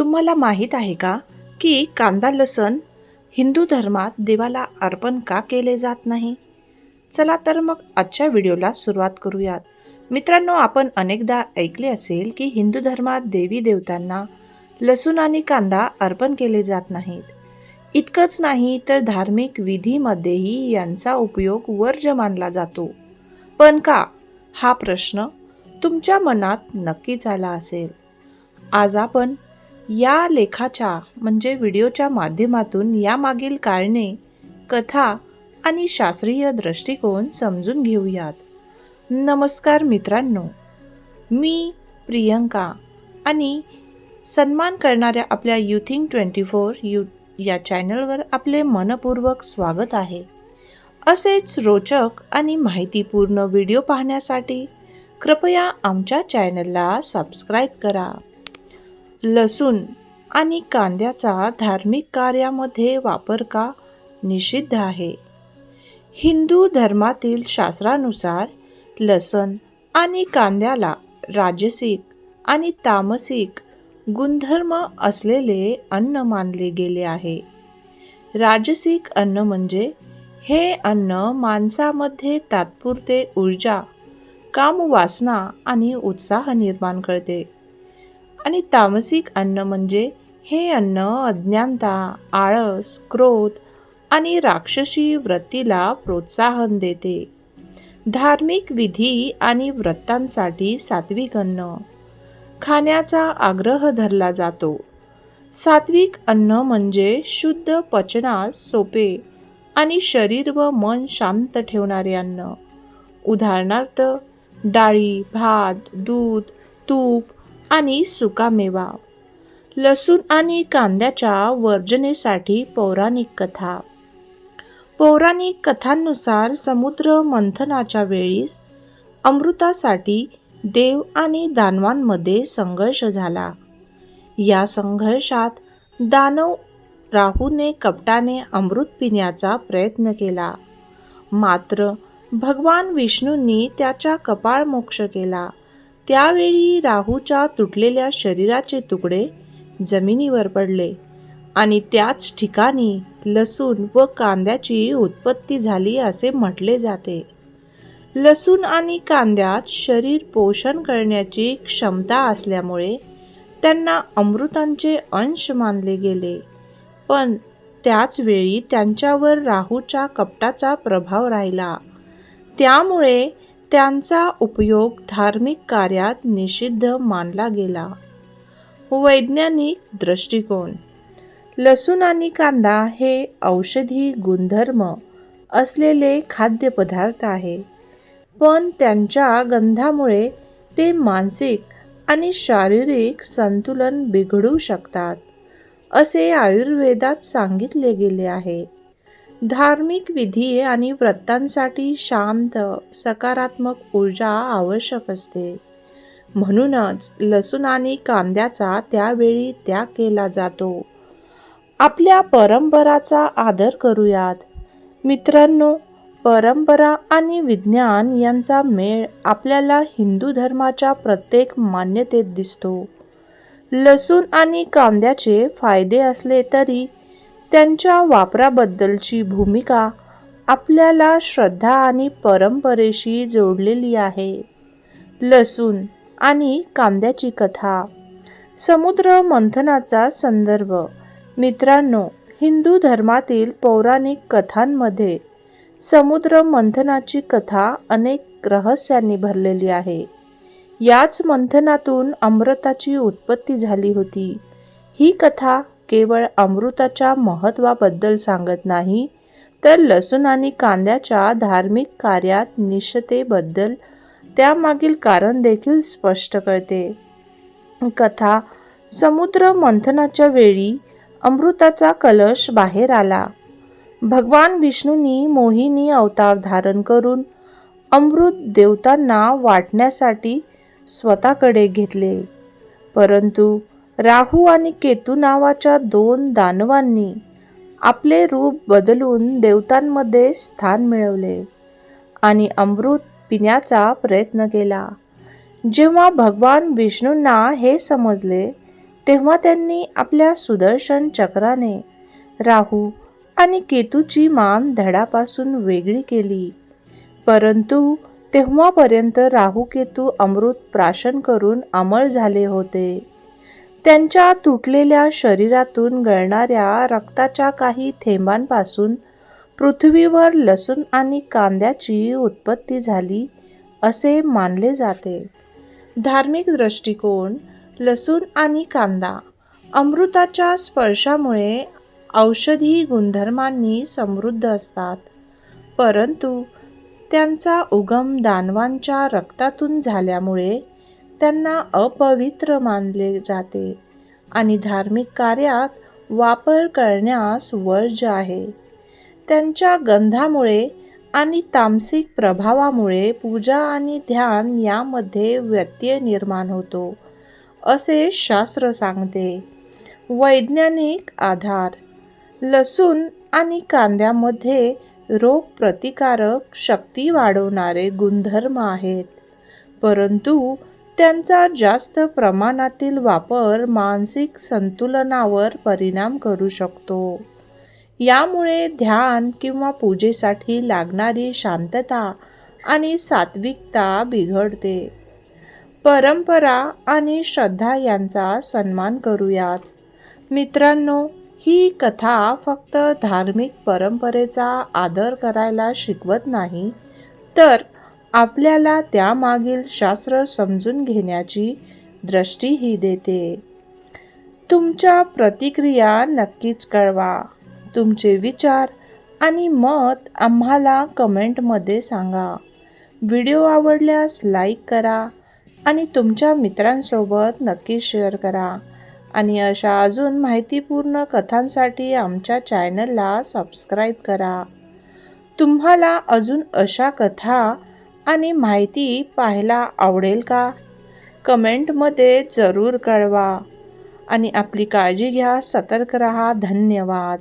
तुम्हाला माहीत आहे का की कांदा लसण हिंदू धर्मात देवाला अर्पण का केले जात नाही? चला तर मग आजच्या व्हिडिओला सुरुवात करूयात. मित्रांनो आपण अनेकदा ऐकले असेल की हिंदू धर्मात देवी देवतांना लसूण आणि कांदा अर्पण केले जात नाहीत. इतकंच नाही तर धार्मिक विधीमध्येही यांचा उपयोग वर्ज मानला जातो. पण का? हा प्रश्न तुमच्या मनात नक्कीच आला असेल. आज आपण या लेखाच्या म्हणजे व्हिडिओच्या माध्यमातून यामागील कारणे कथा आणि शास्त्रीय दृष्टिकोन समजून घेऊयात. नमस्कार मित्रांनो मी प्रियंका आणि सन्मान करणाऱ्या आपल्या युथिंग ट्वेंटी फोर यू या चॅनलवर आपले मनपूर्वक स्वागत आहे. असेच रोचक आणि माहितीपूर्ण व्हिडिओ पाहण्यासाठी कृपया आमच्या चॅनलला सबस्क्राईब करा. लसूण आणि कांद्याचा धार्मिक कार्यामध्ये वापर का निषिद्ध आहे? हिंदू धर्मातील शास्त्रानुसार लसण आणि कांद्याला राजसिक आणि तामसिक गुणधर्म असलेले अन्न मानले गेले आहे. राजसिक अन्न म्हणजे हे अन्न माणसामध्ये तात्पुरते ऊर्जा कामवासना आणि उत्साह निर्माण करते. आणि तामसिक अन्न म्हणजे हे अन्न अज्ञानता आळस क्रोध आणि राक्षसी वृत्तीला प्रोत्साहन देते. धार्मिक विधी आणि व्रतांसाठी सात्विक अन्न. खाण्याचा आग्रह धरला जातो. सात्विक अन्न म्हणजे शुद्ध पचनास सोपे आणि शरीर व मन शांत ठेवणारे अन्न. उदाहरणार्थ डाळी भात दूध तूप आणि सुकामेवा लसूण आणि कांद्याच्या वर्जनेसाठी पौराणिक कथा. पौराणिक कथांनुसार समुद्र मंथनाच्या वेळीस अमृतासाठी देव आणि दानवांमध्ये संघर्ष झाला. या संघर्षात दानव राहूने कपटाने अमृत पिण्याचा प्रयत्न केला. मात्र भगवान विष्णूंनी त्याचा कपाळ मोक्ष केला. त्यावेळी राहूच्या तुटलेल्या शरीराचे तुकडे जमिनीवर पडले आणि त्याच ठिकाणी लसूण व कांद्याची उत्पत्ती झाली असे म्हटले जाते. लसूण आणि कांद्यात शरीर पोषण करण्याची क्षमता असल्यामुळे त्यांना अमृतांचे अंश मानले गेले. पण त्याच वेळी त्यांच्यावर राहूच्या कपटाचा प्रभाव राहिला. त्यामुळे त्यांचा उपयोग धार्मिक कार्यात निषिद्ध मानला गेला. वैज्ञानिक दृष्टिकोन. लसूण आणि कांदा हे औषधी गुणधर्म असलेले खाद्यपदार्थ आहे. पण त्यांच्या गंधामुळे ते मानसिक आणि शारीरिक संतुलन बिघडू शकतात असे आयुर्वेदात सांगितले गेले आहे. धार्मिक विधी आणि व्रतांसाठी शांत सकारात्मक ऊर्जा आवश्यक असते. म्हणूनच लसूण आणि कांद्याचा त्यावेळी त्याग केला जातो. आपल्या परंपराचा आदर करूयात. मित्रांनो परंपरा आणि विज्ञान यांचा मेळ आपल्याला हिंदू धर्माच्या प्रत्येक मान्यतेत दिसतो. लसूण आणि कांद्याचे फायदे असले तरी त्यांच्या वापराबद्दलची भूमिका आपल्याला श्रद्धा आणि परंपरेशी जोडलेली आहे. लसूण आणि कांद्याची कथा समुद्र मंथनाचा संदर्भ. मित्रांनो हिंदू धर्मातील पौराणिक कथांमध्ये समुद्र मंथनाची कथा अनेक रहस्यांनी भरलेली आहे. याच मंथनातून अमृताची उत्पत्ती झाली होती. ही कथा केवळ अमृताच्या महत्त्वाबद्दल सांगत नाही तर लसूण आणि कांद्याच्या धार्मिक कार्यात निष्ठतेबद्दल त्यामागील कारण देखील स्पष्ट करते. कथा समुद्र मंथनाच्या वेळी अमृताचा कलश बाहेर आला. भगवान विष्णूंनी मोहिनी अवतार धारण करून अमृत देवतांना वाटण्यासाठी स्वतःकडे घेतले. परंतु राहू आणि केतू नावाच्या दोन दानवांनी आपले रूप बदलून देवतांमध्ये स्थान मिळवले आणि अमृत पिण्याचा प्रयत्न केला. जेव्हा भगवान विष्णूंना हे समजले तेव्हा त्यांनी आपल्या सुदर्शन चक्राने राहू आणि केतूची मान धडापासून वेगळी केली. परंतु तेव्हापर्यंत राहू केतू अमृत प्राशन करून अमर झाले होते. त्यांच्या तुटलेल्या शरीरातून गळणाऱ्या रक्ताच्या काही थेंबांपासून पृथ्वीवर लसूण आणि कांद्याची उत्पत्ती झाली असे मानले जाते. धार्मिक दृष्टिकोन लसूण आणि कांदा अमृताच्या स्पर्शामुळे औषधी गुणधर्मांनी समृद्ध असतात परंतु त्यांचा उगम दानवांच्या रक्तातून झाल्यामुळे त्यांना अपवित्र मानले जाते आणि धार्मिक कार्यात वापर करण्यास वर्ज आहे. त्यांच्या गंधामुळे आणि तामसिक प्रभावामुळे पूजा आणि ध्यान यामध्ये व्यत्यय निर्माण होतो असे शास्त्र सांगते. वैज्ञानिक आधार लसूण आणि कांद्यामध्ये रोगप्रतिकारक शक्ती वाढवणारे गुणधर्म आहेत परंतु त्यांचा जास्त प्रमाणातील वापर मानसिक संतुलनावर परिणाम करू शकतो. यामुळे ध्यान किंवा पूजेसाठी लागणारी शांतता आणि सात्विकता बिघडते. परंपरा आणि श्रद्धा यांचा सन्मान करूयात. मित्रांनो ही कथा फक्त धार्मिक परंपरेचा आदर करायला शिकवत नाही तर आपल्याला त्यामागील शास्त्र समजून घेण्याची दृष्टीही देते. तुमच्या प्रतिक्रिया नक्कीच कळवा. तुमचे विचार आणि मत आम्हाला कमेंटमध्ये सांगा. व्हिडिओ आवडल्यास लाईक करा आणि तुमच्या मित्रांसोबत नक्की शेअर करा. आणि अशा अजून माहितीपूर्ण कथांसाठी आमच्या चॅनलला सबस्क्राईब करा. तुम्हाला अजून अशा कथा आणि माहिती पाहायला आवडेल का? कमेंटमध्ये जरूर कळवा. आणि आपली काळजी घ्या सतर्क रहा. धन्यवाद.